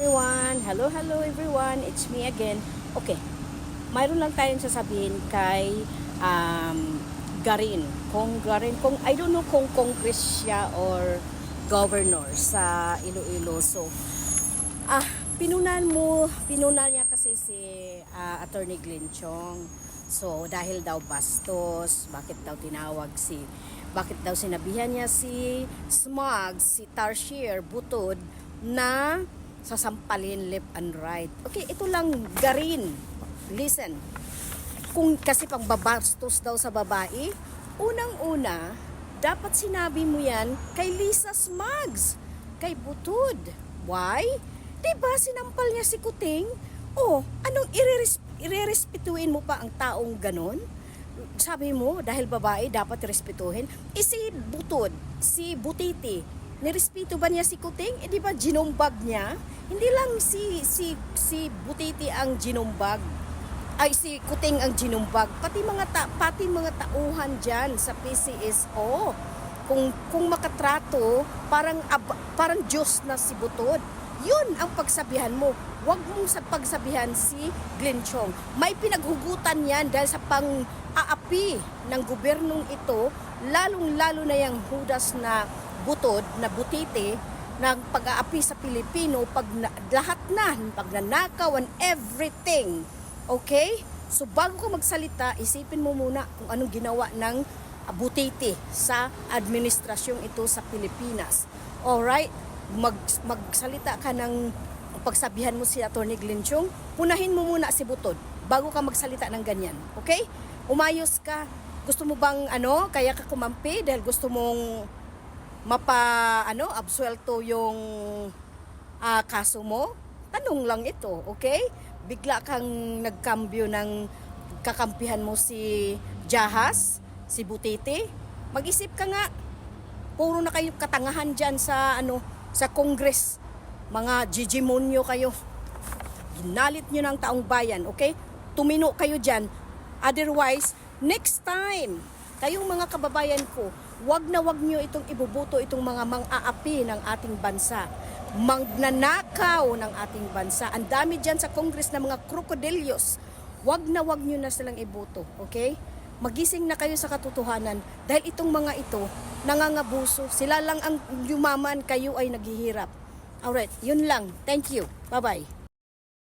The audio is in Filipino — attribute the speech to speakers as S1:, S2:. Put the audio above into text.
S1: everyone. Hello, hello everyone. It's me again. Okay. Mayroon lang tayong sasabihin kay um, Garin. Kung Garin, kung I don't know kung congress siya or governor sa Iloilo. So, ah, pinunan mo, pinunan niya kasi si ah, Attorney Glenn Chong. So, dahil daw bastos, bakit daw tinawag si, bakit daw sinabihan niya si Smugs, si Tarsier, Butod, na sasampalin left and right. Okay, ito lang, garin. Listen, kung kasi pang babastos daw sa babae, unang-una, dapat sinabi mo yan kay Lisa Smugs, kay Butod. Why? Diba sinampal niya si Kuting? Oh, anong ireres irerespetuin mo pa ang taong ganon? Sabi mo, dahil babae, dapat respetuhin. Eh si Butod, si Butiti, nirespeto ba niya si Kuting? Eh di ba ginumbag niya? Hindi lang si si si Butiti ang ginumbag. Ay si Kuting ang ginumbag. Pati mga ta, pati mga tauhan diyan sa PCSO. Kung kung makatrato, parang ab- parang Diyos na si Butod. Yun ang pagsabihan mo. Huwag mong sa pagsabihan si Glenn Chong. May pinaghugutan yan dahil sa pang-aapi ng gobyernong ito, lalong-lalo na yung hudas na butod, na butite, ng pag-aapi sa Pilipino, pag na, lahat na, pagnanakaw and everything. Okay? So bago ka magsalita, isipin mo muna kung anong ginawa ng butite sa administrasyong ito sa Pilipinas. Alright? Mag, magsalita ka ng pagsabihan mo si Atty. Glenn Chung, punahin mo muna si Butod bago ka magsalita ng ganyan. Okay? Umayos ka. Gusto mo bang ano, kaya ka kumampi dahil gusto mong mapa ano, absuelto yung ah, kaso mo? Tanong lang ito, okay? Bigla kang nagkambyo ng kakampihan mo si Jahas, si Butete. Mag-isip ka nga. Puro na kayo katangahan dyan sa ano, sa Congress. Mga jijimonyo kayo. Ginalit nyo ng taong bayan, okay? Tumino kayo dyan. Otherwise, next time, kayong mga kababayan ko, wag na wag nyo itong ibubuto itong mga mang-aapi ng ating bansa. Magnanakaw ng ating bansa. Ang dami dyan sa Congress na mga krokodelyos. Wag na wag nyo na silang ibuto, okay? Magising na kayo sa katotohanan dahil itong mga ito nangangabuso. Sila lang ang yumaman, kayo ay naghihirap. Alright, yun lang. Thank you. Bye-bye.